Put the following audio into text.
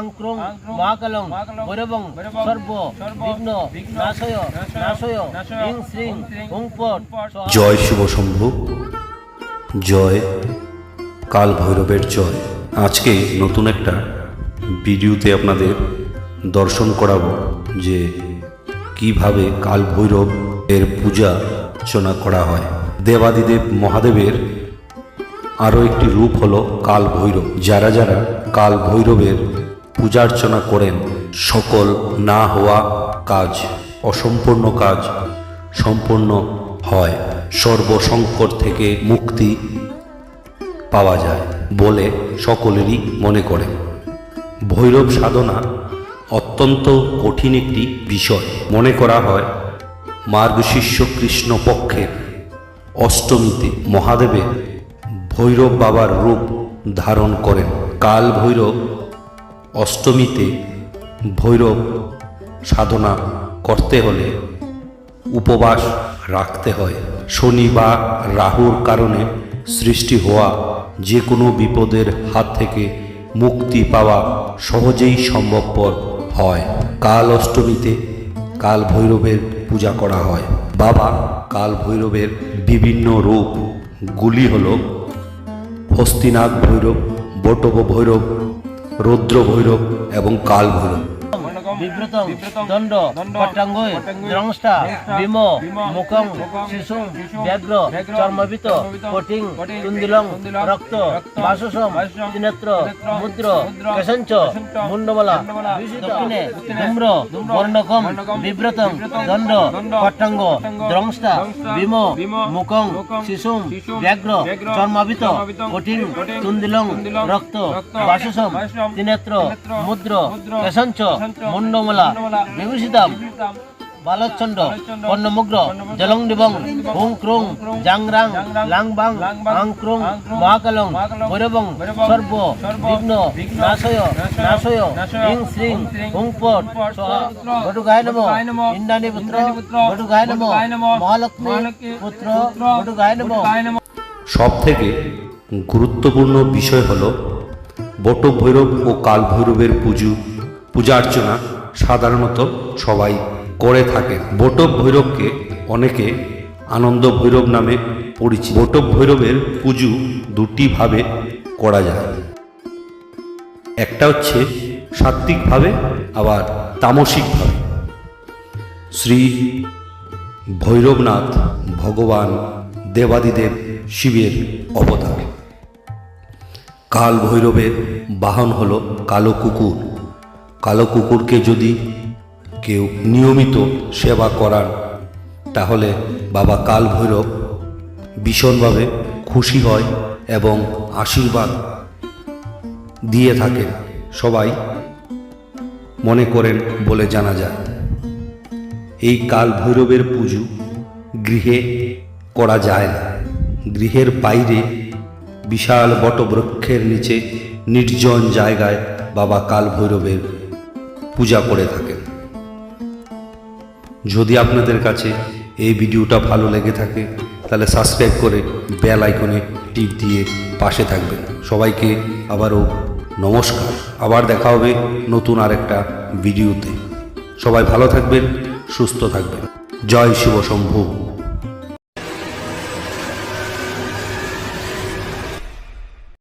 আংক্রং মহাকালং ভৈরবং সর্ব বিঘ্ন নাশয় নাশয় হিং শ্রিং হুংপট জয় শুভ শম্ভু জয় কাল ভৈরবের জয়। আজকে নতুন একটা ভিডিওতে আপনাদের দর্শন করাবো যে কীভাবে কাল ভৈরব এর পূজা অর্চনা করা হয়। দেবাদিদেব মহাদেবের আরও একটি রূপ হলো কাল ভৈরব যারা যারা কাল ভৈরবের পূজা অর্চনা করেন, সকল না হওয়া কাজ, অসম্পূর্ণ কাজ সম্পূর্ণ হয়। সর্বসংকট থেকে মুক্তি পাওয়া যায় বলে সকলেরই মনে করে ভৈরব সাধনা অত্যন্ত কঠিন একটি বিষয়। মনে করা হয়, মার্গশিষ্য কৃষ্ণ পক্ষের অষ্টমীতে মহাদেবের ভৈরব বাবার রূপ ধারণ করেন। কাল ভৈরব, অষ্টমীতে ভৈরব সাধনা করতে হলে উপবাস রাখতে হয়। শনি বা রাহুর কারণে সৃষ্টি হওয়া যে কোনো বিপদের হাত থেকে মুক্তি পাওয়া সহজেই সম্ভবপর হয়। কাল অষ্টমীতে কাল ভৈরবের পূজা করা হয়। বাবা, কাল ভৈরবের বিভিন্ন রূপ গুলি হল হস্তিনাগ ভৈরব বটব ভৈরব রৌদ্র ভৈরব এবং কাল ভৈরব। বিব্রতং দণ্ড পট্টাঙ্গয় দ্রংষ্টা বিম মুখং শিশু ব্যাঘ্র চর্মবিত কটিং তুন্দিলং রক্ত বাসসম ত্রিনেত্র মুদ্র কেশঞ্চ মুন্ডমালা দক্ষিণে ধূম্র বর্ণকম বিব্রতং দণ্ড পট্টাঙ্গ দ্রংষ্টা বিম মুখং শিশুম ব্যাঘ্র চর্মাবিত কঠিন তুন্দিলং রক্ত বাসসম ত্রিনেত্র মুদ্র কেশঞ্চ মুন্ডমলা বিভূষিতাম বালচন্ড কর্ণমুগ্র জলং ডিবং হুং ক্রুং, জাংরাং, লাংবাং, আংক্রুং, মহাকালং, ভৈরবং সর্ব বিঘ্ন, নাশয় নাশয় হিং শ্রিং, হুংপট বটুগায় নম ইন্দ্রাণী পুত্র বটুগায় নম মহালক্ষ্মী পুত্র বটুগায় নম সব থেকে গুরুত্বপূর্ণ বিষয় হল বটক ভৈরব ও কাল ভৈরবের পুজো, পূজা অর্চনা সাধারণত সবাই করে থাকে। বটক ভৈরবকে অনেকে আনন্দ ভৈরব নামে পরিচিত। বটক ভৈরবের পুজো দুটি ভাবে করা যায়। একটা হচ্ছে সাত্বিকভাবে আবার তামসিকভাবে। শ্রী ভৈরবনাথ ভগবান দেবাদিদেব শিবের অবতার। কাল ভৈরবের বাহন হল কালো কুকুর। কালো কুকুরকে যদি কেউ নিয়মিত সেবা করান, তাহলে বাবা কাল ভৈরব ভীষণভাবে খুশি হয় এবং আশীর্বাদ দিয়ে থাকেন। সবাই মনে করেন বলে জানা যায়। এই কাল ভৈরবের পুজো গৃহে করা যায় না। গৃহের বাইরে বিশাল বটবৃক্ষের নিচে নির্জন জায়গায় বাবা কাল ভৈরবের পূজা করে থাকেন। যদি আপনাদের কাছে এই ভিডিওটা ভালো লেগে থাকে, তাহলে সাবস্ক্রাইব করে বেল আইকনে টিপ দিয়ে পাশে থাকবেন। সবাইকে আবারও নমস্কার। আবার দেখা হবে নতুন আরেকটা ভিডিওতে। সবাই ভালো থাকবেন, সুস্থ থাকবেন। জয় শিব শম্ভু